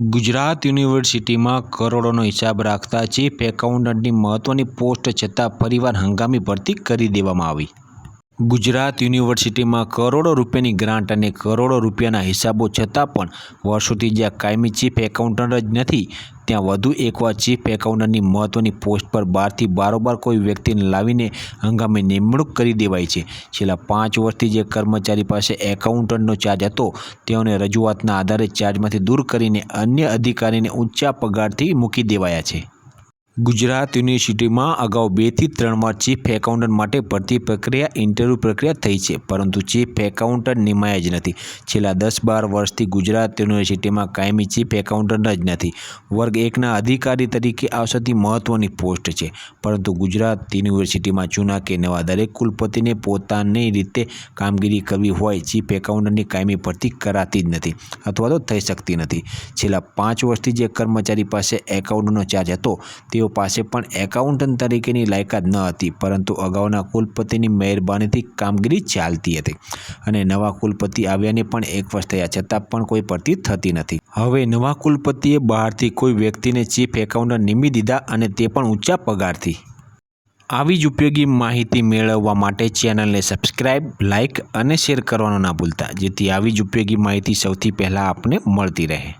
ગુજરાત યુનિવર્સિટીમાં કરોડોનો હિસાબ રાખતા ચીફ એકાઉન્ટન્ટની મહત્વની પોસ્ટ છતાં ફરીવાર હંગામી ભરતી કરી દેવામાં આવી. ગુજરાત યુનિવર્સિટીમાં કરોડો રૂપિયાની ગ્રાન્ટ અને કરોડો રૂપિયાના હિસાબો છતાં પણ વર્ષોથી જ્યાં કાયમી ચીફ એકાઉન્ટન્ટ જ નથી, ત્યાં વધુ એકવાર ચીફ એકાઉન્ટન્ટની મહત્ત્વની પોસ્ટ પર બહારથી બારોબાર કોઈ વ્યક્તિને લાવીને હંગામે નિમણૂક કરી દેવાય છે. છેલ્લા પાંચ વર્ષથી જે કર્મચારી પાસે એકાઉન્ટન્ટનો ચાર્જ હતો, તેઓને રજૂઆતના આધારે ચાર્જમાંથી દૂર કરીને અન્ય અધિકારીને ઊંચા પગારથી મૂકી દેવાયા છે. ગુજરાત યુનિવર્સિટીમાં અગાઉ બેથી ત્રણ વાર ચીફ એકાઉન્ટન્ટ માટે ભરતી પ્રક્રિયા, ઇન્ટરવ્યૂ પ્રક્રિયા થઈ છે, પરંતુ ચીફ એકાઉન્ટન્ટ નિમાયા જ નથી. છેલ્લા દસ બાર વર્ષથી ગુજરાત યુનિવર્સિટીમાં કાયમી ચીફ એકાઉન્ટન્ટ જ નથી. વર્ગ એકના અધિકારી તરીકે આ સૌથી મહત્ત્વની પોસ્ટ છે, પરંતુ ગુજરાત યુનિવર્સિટીમાં જૂના કે નવા દરેક કુલપતિને પોતાની રીતે કામગીરી કરવી હોય, ચીફ એકાઉન્ટન્ટની કાયમી ભરતી કરાતી જ નથી અથવા તો થઈ શકતી નથી. છેલ્લા પાંચ વર્ષથી જે કર્મચારી પાસે એકાઉન્ટનો ચાર્જ હતો તેઓ પાસે પણ એકાઉન્ટન્ટ તરીકેની લાયકાત ન હતી, પરંતુ અગાઉના કુલપતિની મહેરબાનીથી કામગીરી ચાલતી હતી અને નવા કુલપતિ આવ્યાને પણ એક વર્ષ થયા, છતાં પણ કોઈ ભરતી થતી નથી. હવે નવા કુલપતિએ બહારથી કોઈ વ્યક્તિને ચીફ એકાઉન્ટન્ટ નિમી દીધા અને તે પણ ઊંચા પગારથી. આવી જ ઉપયોગી માહિતી મેળવવા માટે ચેનલને સબસ્ક્રાઇબ, લાઇક અને શેર કરવાનું ના ભૂલતા, જેથી આવી જ ઉપયોગી માહિતી સૌથી પહેલાં આપને મળતી રહે.